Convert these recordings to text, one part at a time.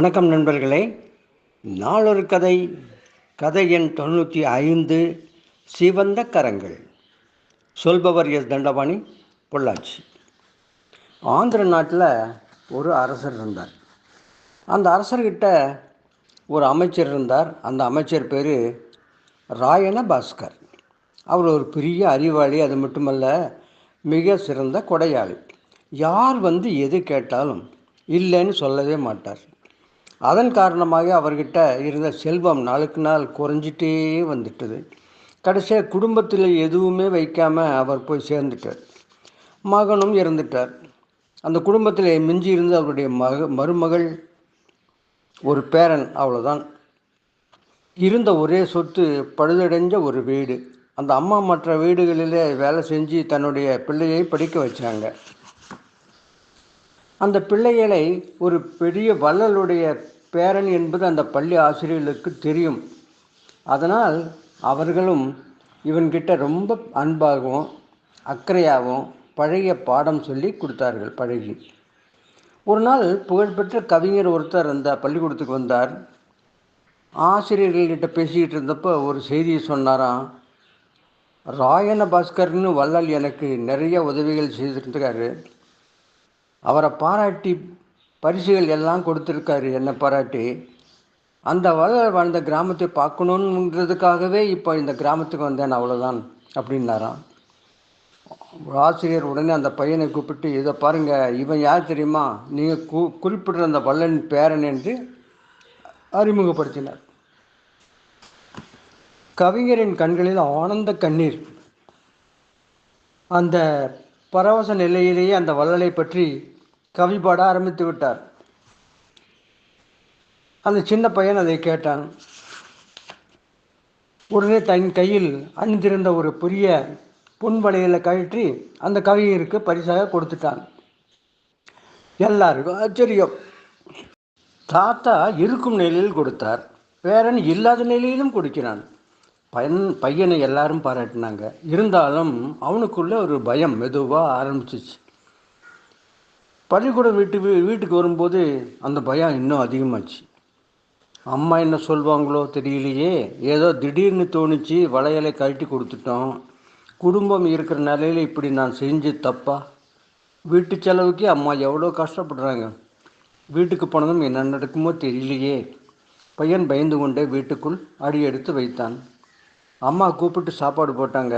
வணக்கம் நண்பர்களே. நாளொரு கதை கதை எண் தொண்ணூற்றி ஐந்து சிவந்த கரங்கள். சொல்பவர் எஸ் தண்டபாணி பொள்ளாச்சி. ஆந்திர நாட்டில் ஒரு அரசர் இருந்தார். அந்த அரசர்கிட்ட ஒரு அமைச்சர் இருந்தார். அந்த அமைச்சர் பேர் ராயண பாஸ்கர். அவர் ஒரு பெரிய அறிவாளி அது மட்டுமல்ல மிக சிறந்த கொடையாளி. யார் வந்து எது கேட்டாலும் இல்லைன்னு சொல்லவே மாட்டார். அதன் காரணமாக அவர்கிட்ட இருந்த செல்வம் நாளுக்கு நாள் குறைஞ்சிட்டே வந்துட்டது. கடைசியாக குடும்பத்தில் எதுவுமே வைக்காமல் அவர் போய் சேர்ந்துட்டார். மகனும் இறந்துட்டார். அந்த குடும்பத்தில் மிஞ்சி இருந்த அவருடைய மக மருமகள் ஒரு பேரன் அவ்வளோதான் இருந்த ஒரே சொத்து பழுதடைஞ்ச ஒரு வீடு. அந்த அம்மா மற்ற வீடுகளிலே வேலை செஞ்சு தன்னுடைய பிள்ளையை படிக்க வச்சாங்க. அந்த பிள்ளைகளை ஒரு பெரிய வள்ளலுடைய பேரன் என்பது அந்த பள்ளி ஆசிரியர்களுக்கு தெரியும். அதனால் அவர்களும் இவன்கிட்ட ரொம்ப அன்பாகவும் அக்கறையாகவும் பழைய பாடம் சொல்லி கொடுத்தார்கள் பழகி. ஒரு நாள் புகழ்பெற்ற கவிஞர் ஒருத்தர் அந்த பள்ளிக்கூடத்துக்கு வந்தார். ஆசிரியர்கள்கிட்ட பேசிக்கிட்டு இருந்தப்போ ஒரு செய்தியை சொன்னாராம் ராயண பாஸ்கர்னு வள்ளல் எனக்கு நிறைய உதவிகள் செய்திருக்காரு அவரை பாராட்டி பரிசுகள் எல்லாம் கொடுத்துருக்காரு என்னை பாராட்டி. அந்த வள்ளல் வாழ்ந்த கிராமத்தை பார்க்கணுன்றதுக்காகவே இப்போ இந்த கிராமத்துக்கு வந்தேன் அவ்வளோதான் அப்படின்னாராம். ஆசிரியர் உடனே அந்த பையனை கூப்பிட்டு இதை பாருங்கள் இவன் யார் தெரியுமா? நீங்கள் கு குறிப்பிடுற அந்த வள்ளன் பேரன் என்று அறிமுகப்படுத்தினார். கவிஞரின் கண்களில் ஆனந்த கண்ணீர். அந்த பரவச நிலையிலேயே அந்த வள்ளலை பற்றி கவி பாட ஆரம்பித்து விட்டார். அந்த சின்ன பையன் அதை கேட்டான். உடனே தன் கையில் அணிந்திருந்த ஒரு பெரிய பொன் வளையலை கழற்றி அந்த கவிஞருக்கு பரிசாக கொடுத்துட்டான். எல்லாருக்கும் ஆச்சரியம். தாத்தா இருக்கும் நிலையில் கொடுத்தார். பேரன் இல்லாத நிலையிலும் கொடுக்கிறான். பையன் பையனை எல்லாரும் பாராட்டினாங்க. இருந்தாலும் அவனுக்குள்ள ஒரு பயம் மெதுவாக ஆரம்பிச்சிச்சு. பள்ளிக்கூடம் வீட்டு வீட்டுக்கு வரும்போது அந்த பயம் இன்னும் அதிகமாச்சு. அம்மா என்ன சொல்வாங்களோ தெரியலையே. ஏதோ திடீர்னு தோணுச்சு வளையலை கழட்டி கொடுத்துட்டோம். குடும்பம் இருக்கிற நிலையில் இப்படி நான் செஞ்சு தப்பா? வீட்டு செலவுக்கு அம்மா எவ்வளோ கஷ்டப்படுறாங்க. வீட்டுக்கு போனதும் என்ன நடக்குமோ தெரியலையே. பையன் பயந்து கொண்டே வீட்டுக்குள் அடி எடுத்து வைத்தான். அம்மா கூப்பிட்டு சாப்பாடு போட்டாங்க.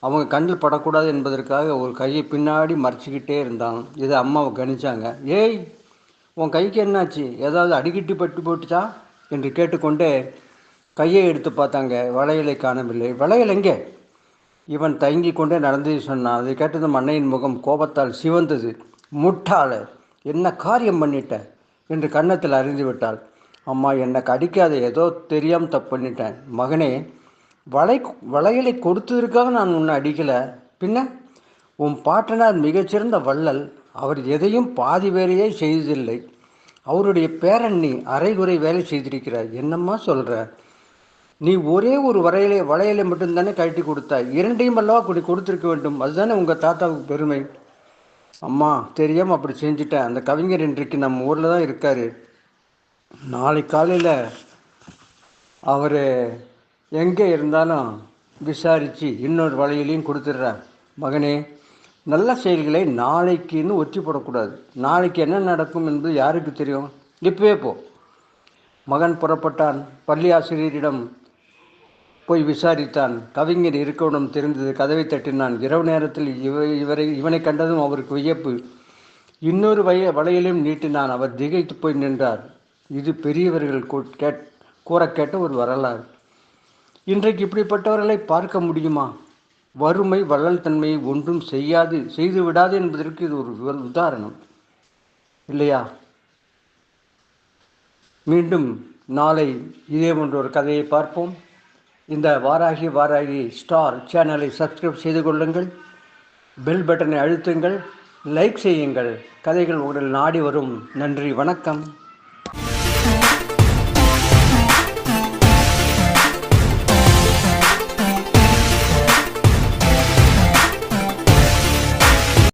அவங்க கண்ணில் படக்கூடாது என்பதற்காக ஒரு கையை பின்னாடி மறைச்சிக்கிட்டே இருந்தான். இதை அம்மாவை கணிச்சாங்க. ஏய் உன் கைக்கு என்னாச்சு? ஏதாவது அடிக்கிட்டு பட்டு போட்டுச்சா? என்று கேட்டுக்கொண்டே கையை எடுத்து பார்த்தாங்க. வளையலை காணவில்லை. வளையல் எங்கே? இவன் தயங்கி கொண்டே நடந்து சொன்னான். அதை கேட்டதும் அன்னையின் முகம் கோபத்தால் சிவந்தது. முட்டாள என்ன காரியம் பண்ணிட்ட? என்று கன்னத்தில் அறிந்து விட்டாள். அம்மா என்னை கடிக்காத ஏதோ தெரியாமல் தப்பு பண்ணிட்டேன். மகனே வளை வளையலை கொடுத்ததற்காக நான் உன்னை அடிக்கலை. பின்ன? உன் பாட்டனார் மிகச்சிறந்த வள்ளல் அவர் எதையும் பாதி வேலையே செய்ததில்லை. அவருடைய பேரன் நீ அரைகுறை வேலை செய்திருக்கிறார் என்னம்மா சொல்கிற நீ ஒரே ஒரு வரையலை வளையலை மட்டும்தானே கழட்டி கொடுத்தாய். இரண்டையும் அல்லவா கொடு கொடுத்துருக்க வேண்டும். அதுதானே உங்கள் தாத்தாவுக்கு பெருமை. அம்மா தெரியாமல் அப்படி செஞ்சுட்டேன். அந்த கவிஞர் இன்றைக்கு நம்ம ஊரில் தான் இருக்கார். நாளை காலையில் அவர் எங்கே இருந்தாலும் விசாரித்து இன்னொரு வழியிலையும் கொடுத்துட்றார் மகனே நல்ல செயல்களை நாளைக்குன்னு ஒற்றி போடக்கூடாது. நாளைக்கு என்ன நடக்கும் என்பது யாருக்கு தெரியும்? இப்பவே போ. மகன் புறப்பட்டான். பள்ளி ஆசிரியரிடம் போய் விசாரித்தான். கவிஞர் இருக்கவிடம் தெரிந்தது. கதவை தட்டினான். இரவு நேரத்தில் இவ இவரை இவனை கண்டதும் அவருக்கு வியப்பு. இன்னொரு வய வளையலையும் நீட்டினான். அவர் திகைத்து போய் நின்றார். இது பெரியவர்கள் கேட் கூற கேட்ட ஒரு வரலாறு. இன்றைக்கு இப்படிப்பட்டவர்களை பார்க்க முடியுமா? வறுமை வள்ளல் தன்மையை ஒன்றும் செய்யாது செய்து விடாது என்பதற்கு இது ஒரு உதாரணம். இல்லையா? மீண்டும் நாளை இதே போன்ற ஒரு கதையை பார்ப்போம். இந்த வாராகி வாராகி ஸ்டார் சேனலை சப்ஸ்கிரைப் செய்து கொள்ளுங்கள். பெல் பட்டனை அழுத்துங்கள். லைக் செய்யுங்கள். கதைகள் உங்கள் நாடி வரும். நன்றி. வணக்கம்.